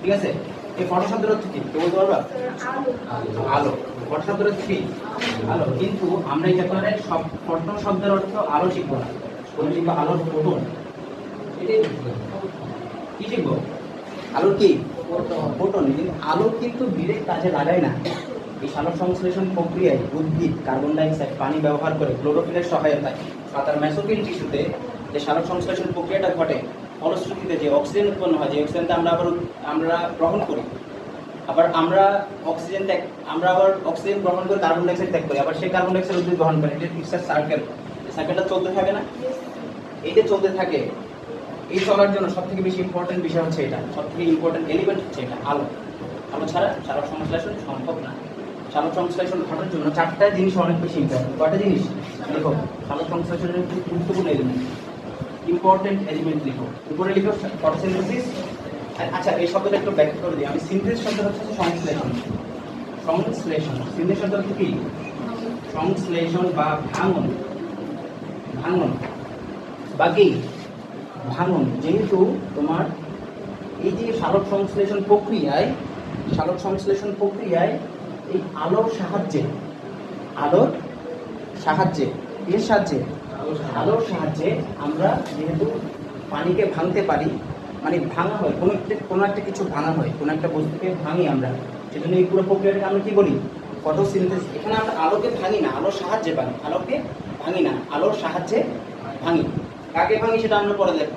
ঠিক আছে? এই ফটো শব্দের অর্থ কি? কেউ বলতে পারবা? আলো। ফটো শব্দের অর্থ কি? আলো। কিন্তু আমরা এই ব্যাপারে সব ফটো শব্দের অর্থ আলো শিখব না। কোন শিখব? আলোর ফোটন। এটাই কি শিখব? আলোর কি? ফোটন। কিন্তু আলো কিন্তু ডিরেক্ট কাজে লাগায় না। এই সালোক সংশ্লেষণ প্রক্রিয়ায় উদ্ভিদ কার্বন ডাইঅক্সাইড পানি ব্যবহার করে ক্লোরোফিলের সহায়তায় পাতার মেসোফিল টিস্যুতে যে সালোক সংশ্লেষণ প্রক্রিয়াটা ঘটে, ফলশ্রুতিতে যে অক্সিজেন উৎপন্ন হয়, যে অক্সিজেনটা আমরা আবার আমরা গ্রহণ করি। আবার আমরা অক্সিজেন ত্যাগ আমরা আবার অক্সিজেন গ্রহণ করে কার্বন ডাইঅক্সাইড ত্যাগ করি। আবার সেই কার্বন ডাইঅক্সাইড উদ্ভিদ গ্রহণ করে। এটা ফিক্সার সার্কেল সার্কেলটা চলতে থাকে না? এইটা চলতে থাকে, এই চলার জন্য সব থেকে বেশি ইম্পর্টেন্ট বিষয় হচ্ছে এটা। সব থেকে ইম্পর্টেন্ট এলিমেন্ট হচ্ছে এটা, আলো। আলো ছাড়া সালোক সংশ্লেষণ সম্ভব না। সালোক সংশ্লেষণ ঘটার জন্য চারটা জিনিস অনেক বেশি ইম্পর্টেন্ট কয়টা জিনিস? দেখো সালোক সংশ্লেষণের গুরুত্বপূর্ণ এলিমেন্ট ইম্পর্টেন্ট এলিমেন্ট লিখো। উপরে লিখো ফটোসিনথেসিস আচ্ছা এই শব্দটা একটু ব্যাখ্যা করে দিই। আমি সিনথেস শব্দ হচ্ছে সংশ্লেষণ। সংশ্লেষণ। সিনথেস শব্দ হচ্ছে কি? সংশ্লেষণ বা ভাঙন। ভাঙন। বা কি ভাঙন। যেহেতু তোমার এই যে সালোক সংশ্লেষণ প্রক্রিয়ায় সালোক সংশ্লেষণ প্রক্রিয়ায় এই আলোর সাহায্যে আলোর সাহায্যে, এর সাহায্যে আলোর সাহায্যে আমরা যেহেতু পানিকে ভাঙতে পারি মানে ভাঙা হয়, কোনো একটা কোনো একটা কিছু ভাঙা হয়, কোনো একটা বস্তুকে ভাঙি আমরা, সেজন্য এই পুরো প্রক্রিয়াটাকে আমরা কী বলি? ফটোসিনথেসিস। এখানে আমরা আলোকে ভাঙি না, আলোর সাহায্যে ভাঙি, আলোকে ভাঙি না, আলোর সাহায্যে ভাঙি। কাকে ভাঙি সেটা আমরা পরে দেখো